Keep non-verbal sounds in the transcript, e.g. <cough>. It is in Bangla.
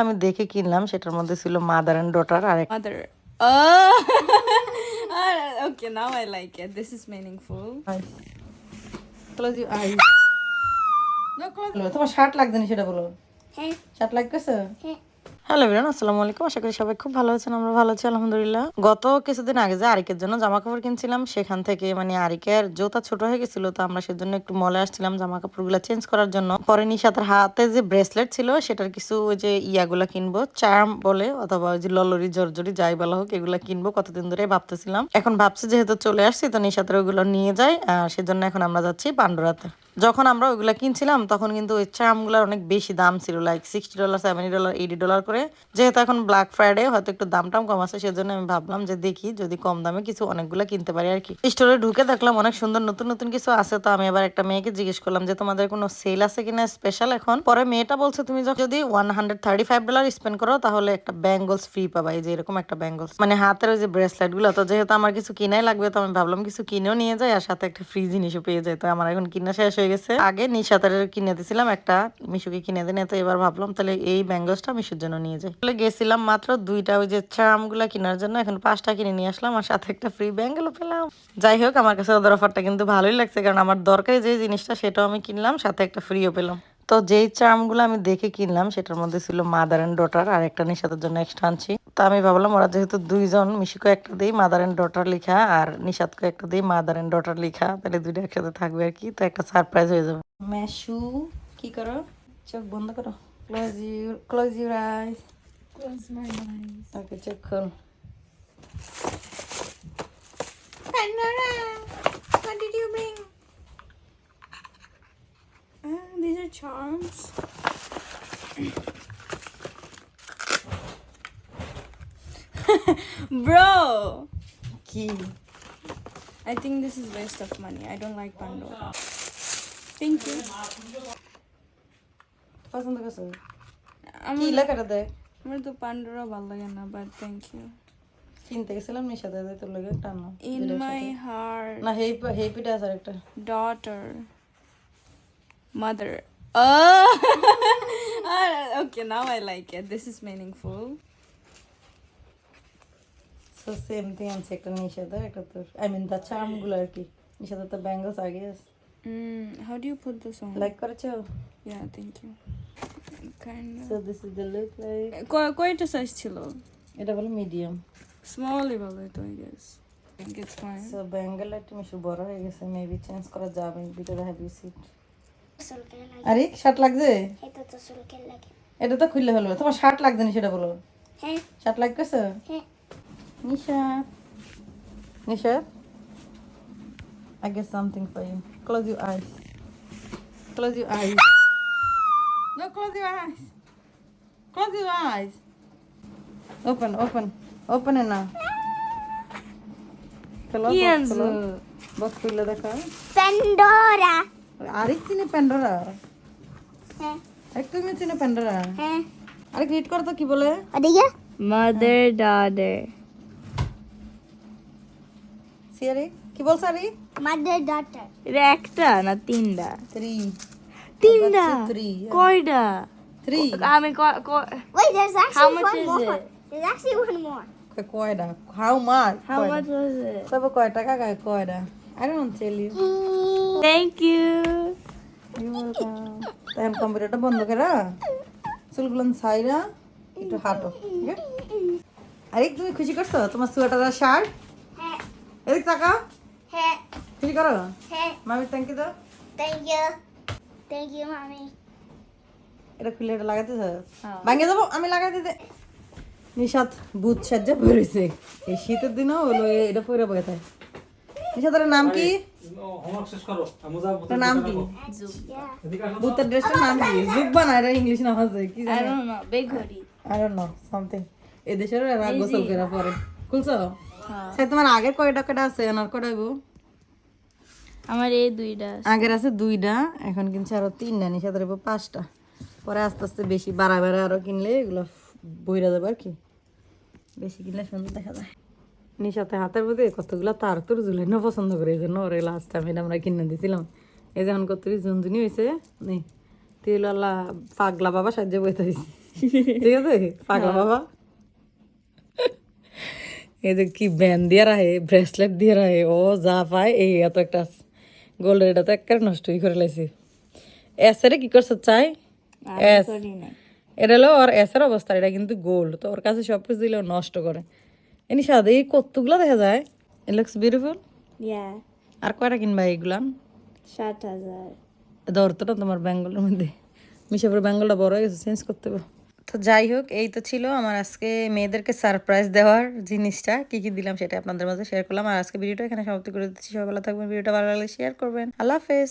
আমি দেখে কিনলাম সেটার মধ্যে ছিল mother and daughter R mother okay now I like this is meaningful তোমার শার্ট লাগবে না সেটা বলো। হ্যাঁ। শার্ট লাগবে হ্যাঁ। হ্যালো বিরান আসসালামু আলাইকুম। আশা করি সবাই খুব ভালো আছেন, আমরা ভালো আছি, আলহামদুলিল্লাহ। গত কিছুদিন আগে যে আরিকের জন্য জামা কাপড় কিনছিলাম, সেখান থেকে মানে আরিকের জোতা ছোট হয়ে গেছিল, তো আমরা সেজন্য একটু মলে আসছিলাম জামা কাপড়গুলো চেঞ্জ করার জন্য। পরে নিশাতের হাতে যে ব্রেসলেট ছিল, সেটার কিছু ওই যে ইয়াগুলা কিনবো চার্ম বলে, অথবা ওই যে ললরি, জর্জরি, যাই বলা হোক, এগুলা কিনবো, কতদিন ধরে ভাবতেছিলাম। এখন ভাবছি যেহেতু চলে আসছি, তো নিশাতের ওইগুলো নিয়ে যাই আর সেজন্য এখন আমরা যাচ্ছি পান্ডুরাতে। যখন আমরা ওইগুলা কিনছিলাম, তখন কিন্তু ওই চামগুলোর অনেক বেশি দাম ছিল like sixty dollar seventy dollar eighty dollar করে। যেহেতু এখন ব্ল্যাক ফ্রাইডে হয়তো একটু দাম টাম কম আছে, সেজন্য আমি ভাবলাম যে দেখি যদি কম দামে কিছু অনেকগুলো কিনতে পারি আর কি। স্টোরে ঢুকে দেখলাম অনেক সুন্দর নতুন নতুন কিছু আছে, তো আমি এবার একটা মেয়েকে জিজ্ঞেস করলাম যে, তোমাদের কোনো সেল আছে কিনা স্পেশাল এখন? পরে মেয়েটা বলছে, তুমি যদি one hundred thirty five dollar spend করো, তাহলে একটা ব্যাঙ্গলস ফ্রি পাবা। এই যে এরকম একটা ব্যাঙ্গলস মানে হাতের ওই যে ব্রেসলেটগুলো, তো যেহেতু আমার কিছু কিনাই লাগবে, তো আমি ভাবলাম কিছু কিনেও নিয়ে যাই, আর সাথে একটা ফ্রি জিনিসও পেয়ে যায় তো আমার এখন কিনা শেষ হয়ে গেছে। আগে নিশাতের কিনে দিয়েছিলাম একটা, মিশুকে কিনে দিনে, তো এবার ভাবলাম তাহলে এই ব্যাঙ্গলসটা মিশুর জন্য নিয়ে যাই। তাহলে গেছিলাম মাত্র দুইটা ওই যে চার্মগুলা কেনার জন্য, এখন পাঁচটা কিনে নিয়ে আসলাম আর সাথে একটা ফ্রি ব্যাঙ্গেলও পেলাম। যাই হোক, আমার কাছে ওদের অফারটা কিন্তু ভালোই লাগছে, কারণ আমার দরকারি যে জিনিসটা সেটাও আমি কিনলাম, সাথে একটা ফ্রিও পেলাম। তো যেই চার্মগুলো আমি দেখে কিনলাম, সেটার মধ্যে ছিল মাদার অ্যান্ড ডটার আর একটা নিশাতের জন্য এক্সট্রা আনছি। তো আমি ভাবলাম, ওরা যেহেতু দুইজন মিশিকো একটা দিই মাদার অ্যান্ড ডটার লেখা, আর নিশাদকে একটা দিই মাদার অ্যান্ড ডটার লেখা, তাহলে দুইটা একসাথে থাকবে আর কি, তো একটা সারপ্রাইজ হয়ে যাবে। মেশু, কি করো? চোখ বন্ধ করো। Close your, Close your eyes. Close my eyes. Okay, check cool. Pandora, what did you bring? Uh, these are charms. <laughs> Bro! Key. I think this is waste of money. I don't like Pandora. Thank you. পছন্দ করছ কি আমার লেখাটা দেখ আমার তো পান্ডোরা ভালো লাগে না বাট থ্যাংক ইউ কিনতে গেছিলাম নিশাতে তোর লগে টানো ইন মাই হার্ট না হেই হেই পিঠা আছে একটা daughter. Mother. Oh! <laughs> Ah, okay now i like it. This is meaningful. So same thing আছে একটা নিশাতে একটা তোর আই মিন দা চার্মগুলো আর কি নিশাতে তো ব্যাঙ্গলস আগে আছে mm, how do you put this on like করেছ yeah thank you. Kind of কয়টা সাইজ ছিল? এটা বলে মিডিয়াম স্মলই ভালো তো guess. I think it's fine. একটা মিশু বড় হয়ে গেছে মেবি চেঞ্জ করা যাবে ভিতরে হ্যাভি সিট আরে শার্ট লাগছে? এটা তো চুলকের লাগে এটা তো খুললে হলো তোমার শার্ট লাগছে না সেটা বলো। হ্যাঁ। শার্ট লাগতেছে? হ্যাঁ। নিশা। নিশা? I get something for you. Close your eyes. Close your eyes. No, close your eyes. Close your eyes. Open, open. Open it now. Box আনছো? খুলো। দেখা প্যান্ডোরা আরেক চিনে প্যান্ডোরা হ্যাঁ তুমি চিনে প্যান্ডোরা হ্যাঁ আরেক রিড করো তো কি বলে ওদিকে mother daughter. সি কি বলছ আরে মাদার ডটার এটা একটা না তিনটা থ্রি তিনটা। কয়টা? থ্রি আমি ক- ক- Wait, there's actually How much one is more. it? There's actually one more. কয়টা? How much how much was it? কয় টাকা কয় কয়টা? I don't tell you thank you. You welcome তাহলে কম্পিউটারটা বন্ধ করা। চুলগুলো সাইরা একটু হাঁটো আরে তুমি খুশি করছ? তোমার সোয়েটার আর শার্ট হ্যাঁ। এদিক টাকা হ্যাঁ। খুশি করো? হ্যাঁ। মামি থ্যাংক ইউ দাও। Thank you. Thank you, mommy. এটা খুলে এটা লাগাতে হ্যাঁ। ভাঙে যাব? আমি লাগাই দিতে। নিশাত বুধ সাজ্জা পরেছে এই শীতের দিনও হলো এটা পরে বয়ে থাকে। নিশাতের নাম কি? নাম কি. ভূতের ড্রেসটার নাম কি? জুব্বা না এটা ইংলিশ নাম আছে কি জানো। এরা গোসল করে পরে। খুলছো? হ্যাঁ। সে তোমার আগের কয়টা কয়টা আছে? কয়টা হইব আমার এই দুইটা আগের আছে দুইটা, এখন কিনছে আরও তিনটা নিশাতে হইব পাঁচটা। পরে আস্তে আস্তে বেশি বাড়া বাড়া আরও কিনলে এগুলো বইরা যাবে আর কি। বেশি কিনলে সুন্দর দেখা যায়। নিশাতে হাতের মধ্যে কতগুলো তার তোর ঝুলে না পছন্দ করে, এই জন্য ওরে লাস্ট টাইম আমরা কিনে দিয়েছিলাম এই যখন কত ঝুনঝুনি হয়েছে নেই তেল আল্লাহ পাগলা বাবা সাহায্য বইতে হয়েছে ঠিক আছে? পাগলা বাবা। এই যে কি ব্যান্ড দিয়ে রাখে ব্রেসলেট দিয়ে রাখে, ও যা পায়, এই এত একটা গোল্ডের এটা তো একেবারে নষ্টই করে লাইছে। এসেরে কি করছে চাই? এস এটা হলো ওর এসের অবস্থা এটা কিন্তু গোল্ড তো ওর কাছে সব কিছু দিলে নষ্ট করে। এনি সাদে এই কতগুলো দেখা যায়? ইট লুকস বিউটিফুল আর কয়টা কিনবা এইগুলা? সাত হাজার। ধরতো না তোমার বেঙ্গলের মধ্যে। মিশাপুর বেঙ্গলটা বড় হয়ে গেছে চেঞ্জ করতে হবে। তো যাই হোক, এই তো ছিল আমার আজকে মেয়েদেরকে সারপ্রাইজ দেওয়ার জিনিসটা। কি কি দিলাম সেটা আপনাদের মধ্যে শেয়ার করলাম। আর আজকে ভিডিওটা এখানে সমাপ্তি করে দিচ্ছি। সবাই ভালো থাকবেন ভিডিওটা ভালো লাগলে শেয়ার করবেন। আল্লাহ হাফেজ।